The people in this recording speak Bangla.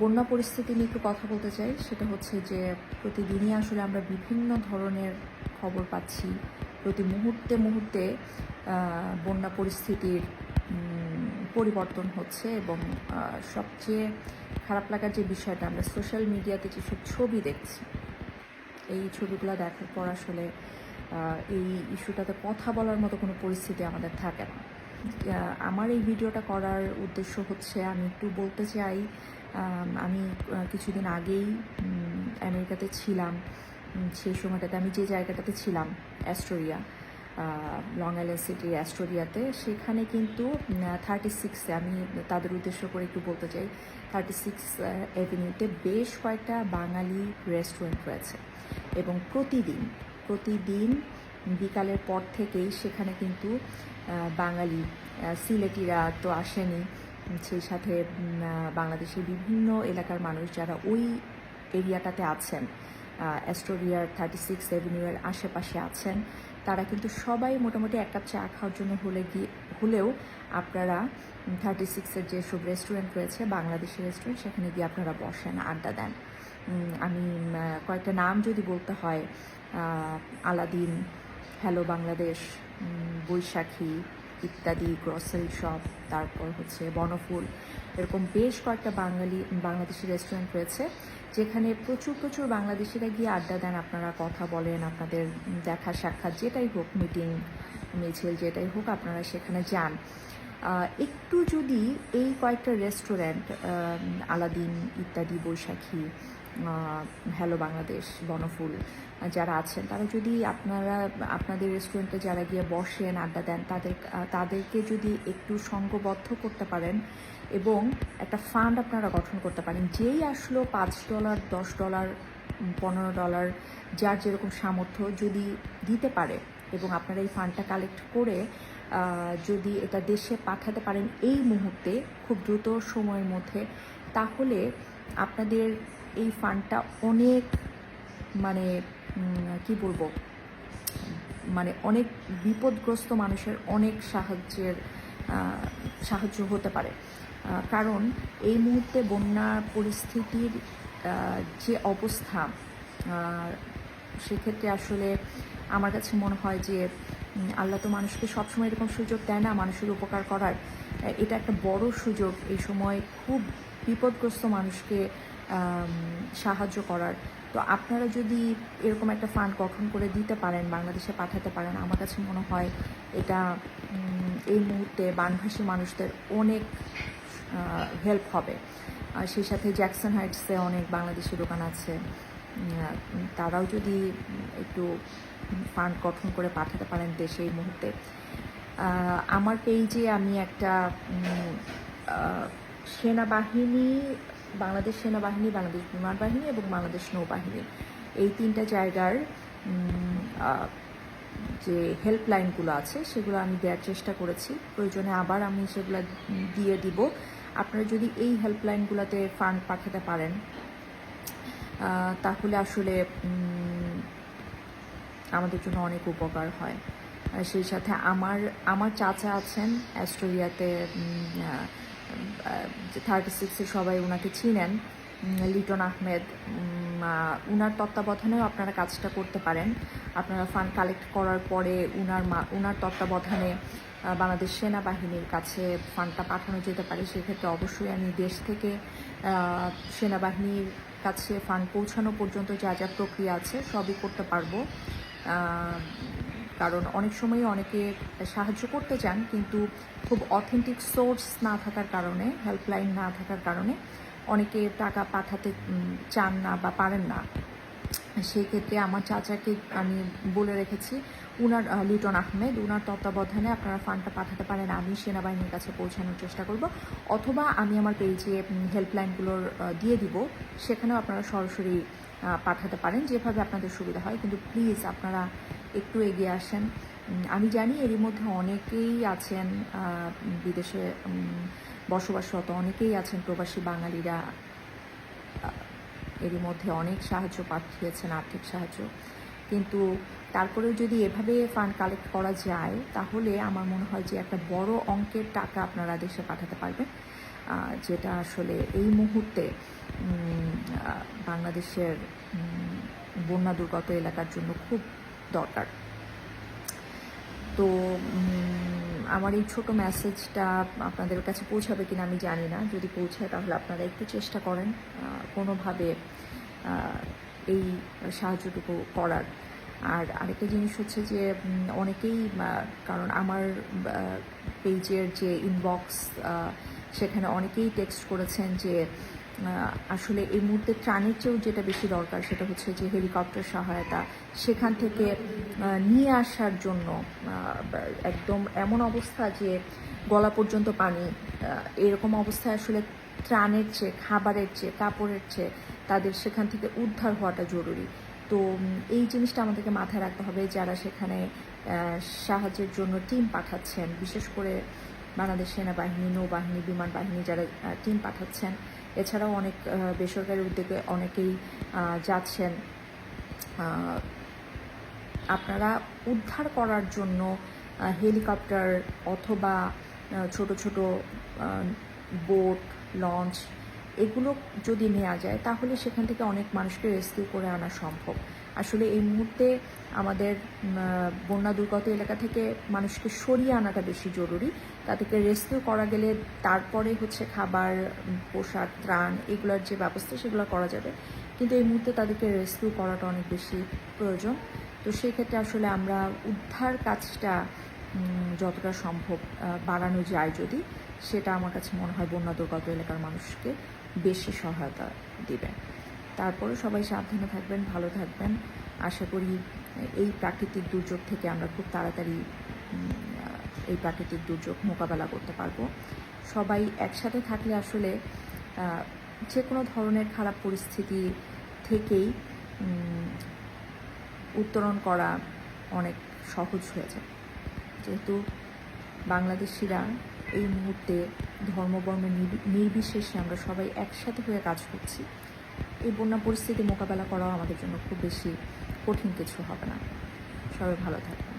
বন্যা পরিস্থিতি নিয়ে একটু কথা বলতে চাই। সেটা হচ্ছে যে, প্রতিদিনই আসলে আমরা বিভিন্ন ধরনের খবর পাচ্ছি। প্রতি মুহূর্তে মুহূর্তে বন্যা পরিস্থিতির পরিবর্তন হচ্ছে এবং সবচেয়ে খারাপ লাগার যে বিষয়টা, আমরা সোশ্যাল মিডিয়াতে যেসব ছবি দেখছি, এই ছবিগুলো দেখার পর আসলে এই ইস্যুটাতে কথা বলার মতো কোনো পরিস্থিতি আমাদের থাকে না। আমার এই ভিডিওটা করার উদ্দেশ্য হচ্ছে আমি একটু বলতে চাই, আমি কিছুদিন আগেই আমেরিকাতে ছিলাম। সেই সময়টাতে আমি যে জায়গাটাতে ছিলাম, অ্যাস্টোরিয়া লং আইল্যান্ড সিটির অ্যাস্টোরিয়াতে, সেখানে কিন্তু থার্টি সিক্সে আমি তাদের উদ্দেশ্য করে একটু বলতে চাই থার্টি সিক্স অ্যাভিনিউতে বেশ কয়েকটা বাঙালি রেস্টুরেন্ট রয়েছে। এবং প্রতিদিন প্রতিদিন বিকালের পর থেকেই সেখানে কিন্তু বাঙালি সিলেটিরা তো আসেনি। সেই সাথে বাংলাদেশের বিভিন্ন এলাকার মানুষ যারা ওই এরিয়াটাতে আছেন অ্যাস্টোরিয়ার থার্টি সিক্স অ্যাভিনিউয়ের আশেপাশে আছেন, তারা কিন্তু সবাই মোটামুটি এক কাপ চা খাওয়ার জন্য হলে গিয়ে, হলেও আপনারা থার্টি সিক্সের যেসব রেস্টুরেন্ট রয়েছে বাংলাদেশের রেস্টুরেন্ট সেখানে গিয়ে আপনারা বসেন, আড্ডা দেন। আমি কয়েকটা নাম যদি বলতে হয় আলাদিন হ্যালো বাংলাদেশ বৈশাখী ইত্যাদি গ্রসারি শপ তারপর হচ্ছে বনফুল, এরকম বেশ কয়েকটা বাঙালি, বাংলাদেশি রেস্টুরেন্ট রয়েছে, যেখানে প্রচুর প্রচুর বাংলাদেশিরা গিয়ে আড্ডা দেন, আপনারা কথা বলেন, আপনাদের দেখা সাক্ষাৎ, যেটাই হোক মিটিং মিছিল যেটাই হোক, আপনারা সেখানে যান। একটু যদি এই কয়েকটা রেস্টুরেন্ট আলাদিন ইত্যাদি, বৈশাখী হ্যালো বাংলাদেশ বনফুল যারা আছেন, তারা যদি আপনারা, আপনাদের রেস্টুরেন্টে যারা গিয়ে বসেন, আড্ডা দেন, তাদের তাদেরকে যদি একটু সঙ্গবদ্ধ করতে পারেন এবং একটা ফান্ড আপনারা গঠন করতে পারেন, যেই আসলো পাঁচ ডলার দশ ডলার পনেরো ডলার যার যেরকম সামর্থ্য যদি দিতে পারে এবং আপনারা এই ফান্ডটা কালেক্ট করে যদি এটা দেশে পাঠাতে পারেন এই মুহূর্তে, খুব দ্রুত সময়ের মধ্যে, তাহলে আপনাদের এই ফান্ডটা অনেক মানে কি বলব মানে অনেক বিপদগ্রস্ত মানুষের অনেক সাহায্যের সাহায্য হতে পারে। কারণ এই মুহূর্তে বন্যা পরিস্থিতির যে অবস্থা সেক্ষেত্রে আসলে আমার কাছে মনে হয় যে আল্লাহ তো মানুষকে সবসময় এরকম সুযোগ দেয় না, মানুষের উপকার করার। এটা একটা বড় সুযোগ। এই সময় খুব বিপদগ্রস্ত মানুষকে সাহায্য করার। তো আপনারা যদি এরকম একটা ফান্ড গঠন করে দিতে পারেন, বাংলাদেশে পাঠাতে পারেন, আমার কাছে মনে হয় এটা এই মুহূর্তে বানভাসী মানুষদের অনেক হেল্প হবে। আর সেই সাথে জ্যাকসন হাইটসে অনেক বাংলাদেশি দোকান আছে। তারাও যদি একটু ফান্ড গঠন করে পাঠাতে পারেন দেশে এই মুহূর্তে। আমার পেজে আমি একটা সেনাবাহিনী বাংলাদেশ সেনাবাহিনী, বাংলাদেশ বিমান বাহিনী এবং বাংলাদেশ নৌবাহিনী। এই তিনটা জায়গার যে হেল্পলাইনগুলো আছে, সেগুলো আমি দেওয়ার চেষ্টা করেছি। প্রয়োজনে আবার আমি সেগুলো দিয়ে দিব। আপনারা যদি এই হেল্পলাইনগুলোতে ফান্ড পাঠাতে পারেন তাহলে আসলে আমাদের জন্য অনেক উপকার হয়। সেই সাথে আমার আমার চাচা আছেন অ্যাস্টোরিয়াতে থার্টি সিক্সে সবাই ওনাকে চিনেন লিটন আহমেদ উনার তত্ত্বাবধানেও আপনারা কাজটা করতে পারেন। আপনারা ফান্ড কালেক্ট করার পরে উনার মা, উনার তত্ত্বাবধানে বাংলাদেশ সেনাবাহিনীর কাছে ফান্ডটা পাঠানো যেতে পারে। সেক্ষেত্রে অবশ্যই আমি দেশ থেকে সেনাবাহিনীর কাছে ফান্ড পৌঁছানো পর্যন্ত যা যা প্রক্রিয়া আছে সবই করতে পারব। কারণ অনেক সময় অনেকে সাহায্য করতে চান, কিন্তু খুব অথেন্টিক সোর্স না থাকার কারণে হেল্পলাইন না থাকার কারণে অনেকে টাকা পাঠাতে চান না বা পারেন না। সেই ক্ষেত্রে আমার চাচাকে আমি বলে রেখেছি, উনার লিটন আহমেদ, উনার তত্ত্বাবধানে আপনারা ফান্ডটা পাঠাতে পারেন, আমি সেনাবাহিনীর কাছে পৌঁছানোর চেষ্টা করব, অথবা আমি আমার পেজে হেল্পলাইনগুলোর দিয়ে দিব, সেখানেও আপনারা সরাসরি পাঠাতে পারেন, যেভাবে আপনাদের সুবিধা হয়। কিন্তু প্লিজ আপনারা একটু এগিয়ে আসেন। আমি জানি এরই মধ্যে অনেকেই আছেন বিদেশে বসবাসরত অনেকেই আছেন প্রবাসী বাঙালিরা। এরই মধ্যে অনেক সাহায্য পাঠিয়েছেন, আর্থিক সাহায্য। কিন্তু তারপরেও যদি এভাবে ফান্ড কালেক্ট করা যায়, তাহলে আমার মনে হয় যে একটা বড় অঙ্কের টাকা আপনারা দেশে পাঠাতে পারবেন। যেটা আসলে এই মুহূর্তে বাংলাদেশের বন্যা দুর্গত এলাকার জন্য খুব দরকার। তো আমার এই ছোট মেসেজটা আপনাদের কাছে পৌঁছাবে কিনা আমি জানি না। যদি পৌঁছায় তাহলে আপনারা একটু চেষ্টা করেন কোনোভাবে এই সাহায্যটুকু করার। আর আরেকটা জিনিস হচ্ছে যে অনেকেই কারণ আমার পেজের যে ইনবক্স সেখানে অনেকেই টেক্সট করেছেন যে আসলে এই মুহূর্তে ত্রাণের চেয়েও যেটা বেশি দরকার সেটা হচ্ছে যে হেলিকপ্টার সহায়তা। সেখান থেকে নিয়ে আসার জন্য একদম এমন অবস্থা যে গলা পর্যন্ত পানি এরকম অবস্থায় আসলে ত্রাণের চেয়ে, খাবারের চেয়ে, কাপড়ের চেয়ে তাদের সেখান থেকে উদ্ধার হওয়াটা জরুরি। তো এই জিনিসটা আমাদেরকে মাথায় রাখতে হবে যারা সেখানে সাহায্যের জন্য টিম পাঠাচ্ছেন, বিশেষ করে বাংলাদেশ সেনাবাহিনী, নৌবাহিনী, বিমান বাহিনী যারা টিম পাঠাচ্ছেন। এছাড়াও অনেক বেসরকারি উদ্যোগে অনেকেই যাচ্ছেন। আপনারা উদ্ধার করার জন্য হেলিকপ্টার অথবা ছোট ছোট বোট, লঞ্চ এগুলো যদি নেওয়া যায়, তাহলে সেখান থেকে অনেক মানুষকে রেস্কিউ করে আনা সম্ভব। আসলে এই মুহূর্তে আমাদের বন্যা দুর্গত এলাকা থেকে মানুষকে সরিয়ে আনাটা বেশি জরুরি। তাদেরকে রেস্কিউ করা গেলে তারপরে হচ্ছে খাবার পোশাক, ত্রাণ এগুলোর যে ব্যবস্থা সেগুলো করা যাবে। কিন্তু এই মুহূর্তে তাদেরকে রেস্কিউ করাটা অনেক বেশি প্রয়োজন। তো সেই ক্ষেত্রে আসলে আমরা উদ্ধার কাজটা যতটা সম্ভব বাড়ানো যায় যদি। সেটা আমার কাছে মনে হয় বন্যা দুর্গত এলাকার মানুষকে বেশি সহায়তা দেবে। তারপরে সবাই সাবধানে থাকবেন, ভালো থাকবেন। আশা করি এই প্রাকৃতিক দুর্যোগ থেকে আমরা খুব তাড়াতাড়ি এই প্রাকৃতিক দুর্যোগ মোকাবেলা করতে পারব। সবাই একসাথে থাকলে আসলে যে কোনো ধরনের খারাপ পরিস্থিতি থেকেই উত্তরণ করা অনেক সহজ হয়ে যায়। যেহেতু বাংলাদেশিরা এই মুহূর্তে ধর্ম, বর্ম নির্বিশেষে আমরা সবাই একসাথে হয়ে কাজ করছি। এই বন্যা পরিস্থিতি মোকাবেলা করাও আমাদের জন্য খুব বেশি কঠিন কিছু হবে না। সবাই ভালো থাকবেন।